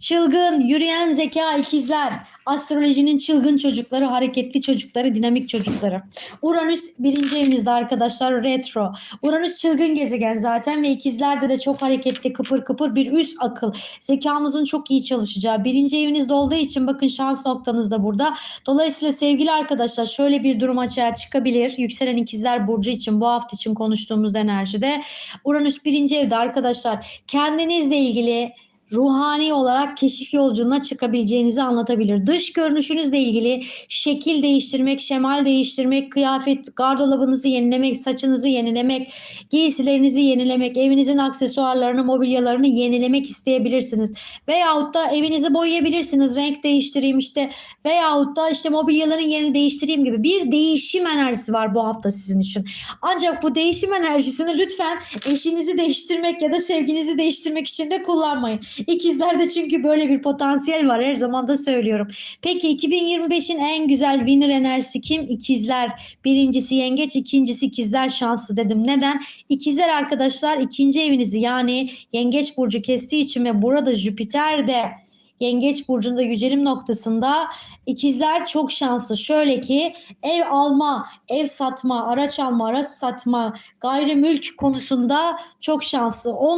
Çılgın, yürüyen zeka ikizler. Astrolojinin çılgın çocukları, hareketli çocukları, dinamik çocukları. Uranüs birinci evinizde arkadaşlar retro. Uranüs çılgın gezegen zaten ve ikizlerde de çok hareketli, kıpır kıpır bir üst akıl. Zekanızın çok iyi çalışacağı. Birinci evinizde olduğu için bakın şans noktanız da burada. Dolayısıyla sevgili arkadaşlar şöyle bir durum açığa çıkabilir. Yükselen ikizler burcu için bu hafta için konuştuğumuz enerjide. Uranüs birinci evde arkadaşlar kendinizle ilgili ruhani olarak keşif yolculuğuna çıkabileceğinizi anlatabilir. Dış görünüşünüzle ilgili şekil değiştirmek, şemal değiştirmek, kıyafet, gardırobınızı yenilemek, saçınızı yenilemek, giysilerinizi yenilemek, evinizin aksesuarlarını, mobilyalarını yenilemek isteyebilirsiniz. Veyahut da evinizi boyayabilirsiniz. Renk değiştireyim işte veyahut da işte mobilyaların yerini değiştireyim gibi bir değişim enerjisi var bu hafta sizin için. Ancak bu değişim enerjisini lütfen eşinizi değiştirmek ya da sevginizi değiştirmek için de kullanmayın. İkizlerde çünkü böyle bir potansiyel var her zaman da söylüyorum. Peki 2025'in en güzel winner enerjisi kim? İkizler. Birincisi yengeç, ikincisi ikizler şanslı dedim. Neden? İkizler arkadaşlar ikinci evinizi yani yengeç burcu kestiği için ve burada Jüpiter de Yengeç burcunda yücelim noktasında ikizler çok şanslı. Şöyle ki ev alma, ev satma, araç alma, araç satma, gayrimülk konusunda çok şanslı. On